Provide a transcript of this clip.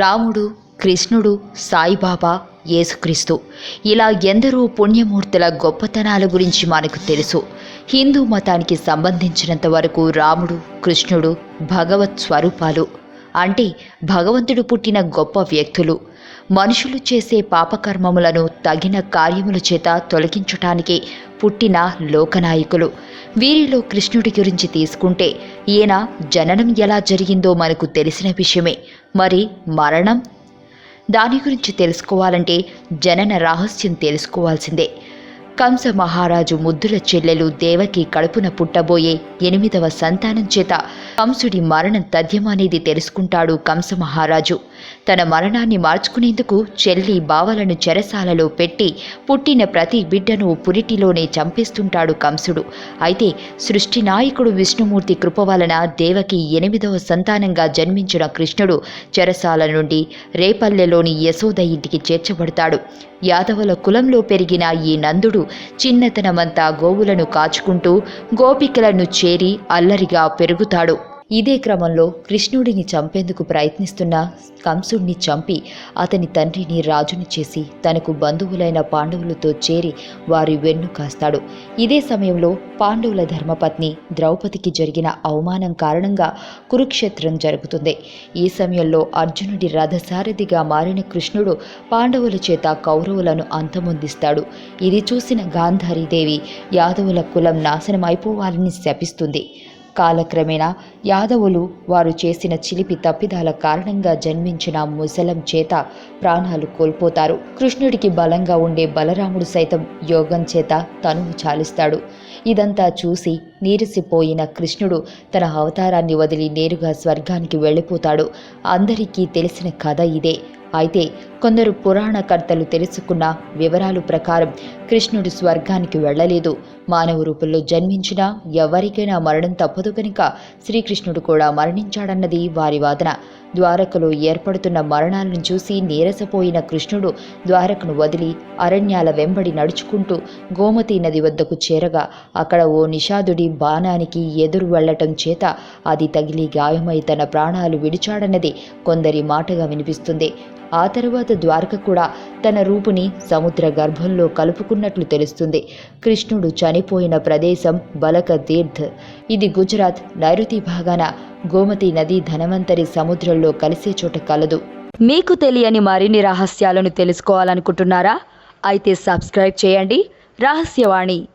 రాముడు కృష్ణుడు సాయిబాబా యేసుక్రీస్తు. ఇలా ఎందరో పుణ్యమూర్తుల గొప్పతనాల గురించి మనకు తెలుసు. హిందూ మతానికి సంబంధించినంత వరకు రాముడు కృష్ణుడు భగవత్ స్వరూపాలు అంటే భగవంతుడు పుట్టిన గొప్ప వ్యక్తులు. మనుషులు చేసే పాపకర్మములను తగిన కార్యముల చేత తొలగించటానికి పుట్టిన లోకనాయకులు. వీరిలో కృష్ణుడి గురించి తీసుకుంటే ఈయన జననం ఎలా జరిగిందో మనకు తెలిసిన విషయమే. మరి మరణం? దాని గురించి తెలుసుకోవాలంటే జనన రహస్యం తెలుసుకోవాల్సిందే. కంస మహారాజు ముద్దుల చెల్లెలు దేవకి కడుపున పుట్టబోయే ఎనిమిదవ సంతానం చేత కంసుడి మరణం తథ్యమనేది తెలుసుకుంటాడు కంస మహారాజు. తన మరణాన్ని మార్చుకునేందుకు చెల్లి బావలను చెరసాలలో పెట్టి పుట్టిన ప్రతి బిడ్డను పురిటిలోనే చంపేస్తుంటాడు కంసుడు. అయితే సృష్టి నాయకుడు విష్ణుమూర్తి కృప వలన దేవకి ఎనిమిదవ సంతానంగా జన్మించిన కృష్ణుడు చెరసాల నుండి రేపల్లెలోని యశోద ఇంటికి చేర్చబడతాడు. యాదవుల కులంలో పెరిగిన ఈ నందుడు చిన్నతనమంతా గోవులను కాచుకుంటూ గోపికలను చేరి అల్లరిగా పెరుగుతాడు. ఇదే క్రమంలో కృష్ణుడిని చంపేందుకు ప్రయత్నిస్తున్న కంసుడిని చంపి అతని తండ్రిని రాజుని చేసి తనకు బంధువులైన పాండవులతో చేరి వారి వెన్ను కాస్తాడు. ఇదే సమయంలో పాండవుల ధర్మపత్ని ద్రౌపదికి జరిగిన అవమానం కారణంగా కురుక్షేత్రం జరుగుతుంది. ఈ సమయంలో అర్జునుడి రథసారథిగా మారిన కృష్ణుడు పాండవుల చేత కౌరవులను అంతమొందిస్తాడు. ఇది చూసిన గాంధారీదేవి యాదవుల కులం నాశనమైపోవాలని శపిస్తుంది. కాలక్రమేణా యాదవులు వారు చేసిన చిలిపి తప్పిదాల కారణంగా జన్మించిన ముసలం చేత ప్రాణాలు కోల్పోతారు. కృష్ణుడికి బలంగా ఉండే బలరాముడు సైతం యోగం చేత తనువు చాలిస్తాడు. ఇదంతా చూసి నీరసిపోయిన కృష్ణుడు తన అవతారాన్ని వదిలి నేరుగా స్వర్గానికి వెళ్ళిపోతాడు. అందరికీ తెలిసిన కథ ఇదే. అయితే కొందరు పురాణకర్తలు తెలుసుకున్న వివరాలు ప్రకారం కృష్ణుడు స్వర్గానికి వెళ్ళలేదు. మానవ రూపంలో జన్మించినా ఎవరికైనా మరణం తప్పదు కనుక శ్రీకృష్ణుడు కూడా మరణించాడన్నది వారి వాదన. ద్వారకలో ఏర్పడుతున్న మరణాలను చూసి నీరసపోయిన కృష్ణుడు ద్వారకను వదిలి అరణ్యాల వెంబడి నడుచుకుంటూ గోమతి నది వద్దకు చేరగా అక్కడ ఓ నిషాదుడి బాణానికి ఎదురు వెళ్ళటం చేత అది తగిలి గాయమై తన ప్రాణాలు విడిచాడన్నది కొందరి మాటగా వినిపిస్తుంది. ఆ తరువాత ద్వారక కూడా తన రూపుని సముద్ర గర్భంలో కలుపుకున్నట్లు తెలుస్తుంది. కృష్ణుడు చనిపోయిన ప్రదేశం బలక తీర్థ్ ఇది గుజరాత్ నైరుతి భాగాన గోమతి నది ధనవంతరి సముద్రంలో కలిసే చోట కలదు. మీకు తెలియని మరిన్ని రహస్యాలను తెలుసుకోవాలనుకుంటున్నారా? అయితే సబ్స్క్రైబ్ చేయండి. రహస్యవాణి